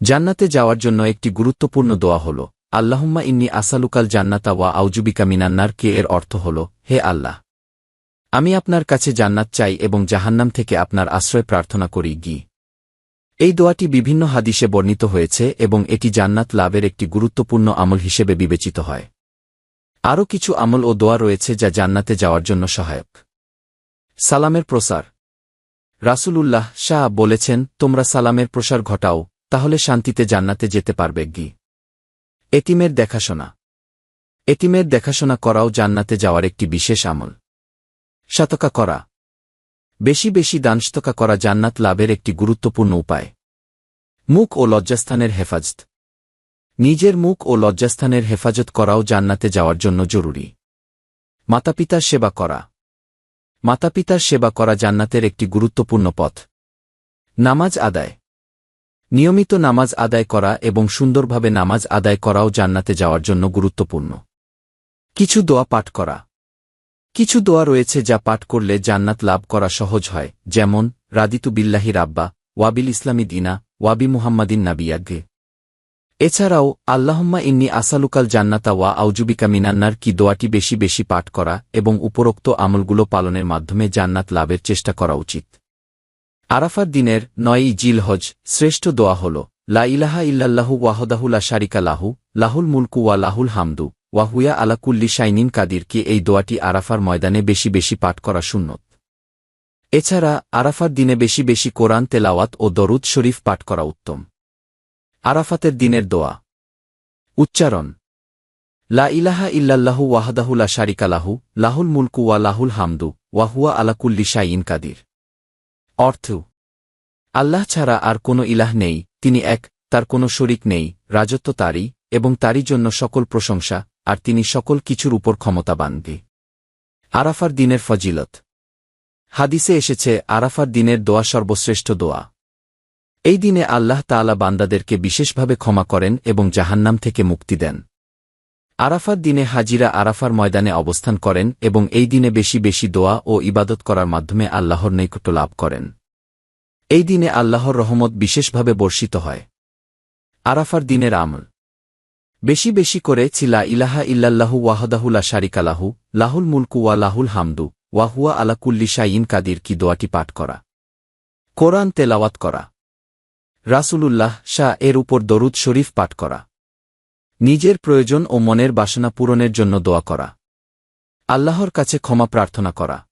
জান্নাতে যাওয়ার জন্য একটি গুরুত্বপূর্ণ দোয়া হল, আল্লাহুম্মা ইন্নি আসালুকাল জান্নাতা ওয়া আউজুবিকা মিনান্নার কে এর অর্থ হল, হে আল্লাহ, আমি আপনার কাছে জান্নাত চাই এবং জাহান্নাম থেকে আপনার আশ্রয় প্রার্থনা করি, গি। এই দোয়াটি বিভিন্ন হাদিসে বর্ণিত হয়েছে এবং এটি জান্নাত লাভের একটি গুরুত্বপূর্ণ আমল হিসেবে বিবেচিত হয়। আরও কিছু আমল ও দোয়া রয়েছে যা জান্নাতে যাওয়ার জন্য সহায়ক। সালামের প্রসার। রাসূলুল্লাহ শাহ বলেছেন, তোমরা সালামের প্রসার ঘটাও তাহলে শান্তিতে জান্নাতে যেতে পারবে গি। এতিমের দেখাশোনা। এতিমের দেখাশোনা করাও জান্নাতে যাওয়ার একটি বিশেষ আমল। শতকা করা। বেশি বেশি দানস্তকা করা জান্নাত লাভের একটি গুরুত্বপূর্ণ উপায়। মুখ ও লজ্জাস্থানের হেফাজত। নিজের মুখ ও লজ্জাস্থানের হেফাজত করাও জান্নাতে যাওয়ার জন্য জরুরি। মাতাপিতার সেবা করা। মাতাপিতার সেবা করা জান্নাতের একটি গুরুত্বপূর্ণ পথ। নামাজ আদায়। নিয়মিত নামাজ আদায় করা এবং সুন্দরভাবে নামাজ আদায় করাও জান্নাতে যাওয়ার জন্য গুরুত্বপূর্ণ। কিছু দোয়া পাঠ করা। কিছু দোয়া রয়েছে যা পাঠ করলে জান্নাত লাভ করা সহজ হয়, যেমন, রাদিতু বিল্লাহি রাব্বা, ওয়াবিল ইসলামী দিনা, ওয়াবি মুহাম্মাদিন নাবিয়াগে। এছাড়াও, আল্লাহম্মা ইন্নি আসালুকাল জান্নাতা ওয়া আউজুবিকা মিনান্নার কি দোয়াটি বেশি বেশি পাঠ করা এবং উপরোক্ত আমলগুলো পালনের মাধ্যমে জান্নাত লাভের চেষ্টা করা উচিত। আরাফার দিনের নয়ই জিল হজ শ্রেষ্ঠ দোয়া হল, লা ইলাহা ইল্লাল্লাহু ওয়াহদাহুলা শারিকা লাহু, লাহুল মুলকু ওয়া লাহুল হামদু ওয়াহুয়া আলাকুল্লি শাইনিন কাদিরকে এই দোয়াটি আরাফার ময়দানে বেশি বেশি পাঠ করা শূন্যত এছাড়া আরাফার দিনে বেশি বেশি কোরআন তেলাওয়াত ও দরুদ শরীফ পাঠ করা উত্তম। আরাফাতের দিনের দোয়া। উচ্চারণ। লা ইলাহা ইল্লাল্লাহু ওয়াহদাহুলা শারিকা লাহু, লাহুল মুলকু ওয়া লাহুল হামদু ওয়াহুয়া আলাকুল্লি শাইন কাদির। অর্থ। আল্লাহ ছাড়া আর কোনো ইলাহ নেই, তিনি এক, তার কোনো শরিক নেই, রাজত্ব তারই, এবং তারই জন্য সকল প্রশংসা, আর তিনি সকল কিছুর উপর ক্ষমতাবান দি আরাফার দিনের ফজিলত। হাদিসে এসেছে, আরাফার দিনের দোয়া সর্বশ্রেষ্ঠ দোয়া। এই দিনে আল্লাহ তাআলা বান্দাদেরকে বিশেষভাবে ক্ষমা করেন এবং জাহান্নাম থেকে মুক্তি দেন। আরাফার দিনে হাজিরা আরাফার ময়দানে অবস্থান করেন এবং এই দিনে বেশি বেশি দোয়া ও ইবাদত করার মাধ্যমে আল্লাহর নৈকট্য লাভ করেন। এই দিনে আল্লাহর রহমত বিশেষভাবে বর্ষিত হয়। আরাফার দিনের আমল। বেশি বেশি করে ছিলা ইলাহা ইল্লাল্লাহু ওয়াহদাহুলা শারিকালাহু লাহুল মুলকু ওয়া লাহুল হামদু ওয়াহুয়া আলাকুল্লি শাইন কাদির কি দোয়াটি পাঠ করা। কোরআন তেলাওয়াত করা। রাসূলুল্লাহ শাহ এর উপর দরুদ শরীফ পাঠ করা। নিজের প্রয়োজন ও মনের বাসনা পূরণের জন্য দোয়া করা। আল্লাহর কাছে ক্ষমা প্রার্থনা করা।